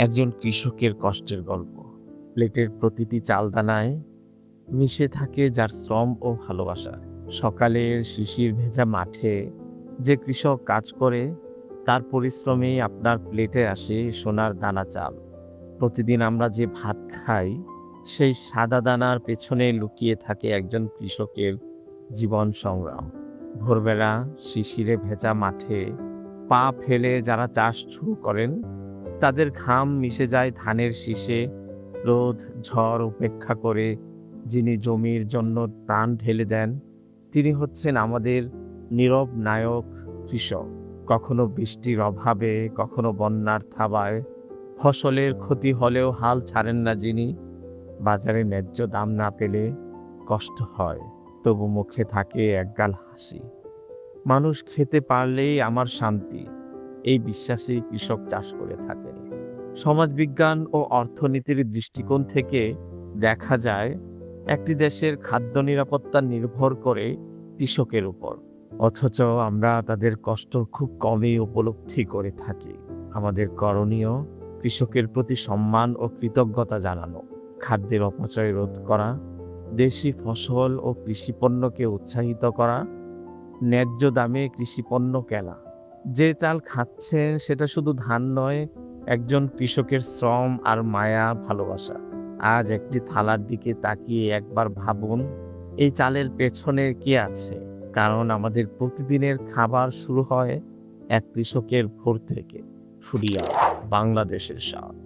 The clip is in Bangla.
একজন কৃষকের কষ্টের গল্প। প্লেটের প্রতিটি চালদানায় মিশে থাকে যার শ্রম ও ভালোবাসা। সকালের শিশির ভেজা মাঠে যে কৃষক কাজ করে, তার পরিশ্রমেই আপনার প্লেটে আসে সোনার দানা চাল। প্রতিদিন আমরা যে ভাত খাই, সেই সাদা দানার পেছনে লুকিয়ে থাকে একজন কৃষকের জীবন সংগ্রাম। ভোরবেলা শিশিরে ভেজা মাঠে পা ফেলে যারা চাষ শুরু করেন তাদের ঘাম মিশে যায় ধানের শীষে। রোদ, ঝড় উপেক্ষা করে যিনি জমির জন্য প্রাণ ঢেলে দেন, তিনি হচ্ছেন আমাদের নীরব নায়ক কৃষক। কখনো বৃষ্টির অভাবে, কখনো বন্যার থাবায়। ফসলের ক্ষতি হলেও হাল ছাড়েন না যিনি। বাজারে ন্যায্য দাম না পেলে কষ্ট হয়, তবু মুখে থাকে একগাল হাসি। মানুষ খেতে পারলেই আমার শান্তি। এই বিশ্বাসে কৃষক চাষ করে থাকেন। সমাজবিজ্ঞান ও অর্থনীতির দৃষ্টিকোণ থেকে দেখা যায়, একটি দেশের খাদ্য নিরাপত্তা নির্ভর করে কৃষকের উপর। অথচ আমরা তাদের কষ্ট খুব কমই উপলব্ধি করে থাকি। আমাদের করণীয় কৃষকের প্রতি সম্মান ও কৃতজ্ঞতা জানানো, খাদ্যের অপচয় রোধ করা, দেশি ফসল ও কৃষিপণ্যকে উৎসাহিত করা, ন্যায্য দামে কৃষিপণ্য কেনা। যে চাল খাচ্ছেন সেটা শুধু ধান নয়, একজন কৃষকের শ্রম আর মায়া ভালোবাসা। আজ একটি থালার দিকে তাকিয়ে একবার ভাবুন, এই চালের পেছনে কি আছে? কারণ আমাদের প্রতিদিনের খাবার শুরু হয় এক কৃষকের ভোর থেকে। ফুরিয়া, বাংলাদেশের স্বাদ।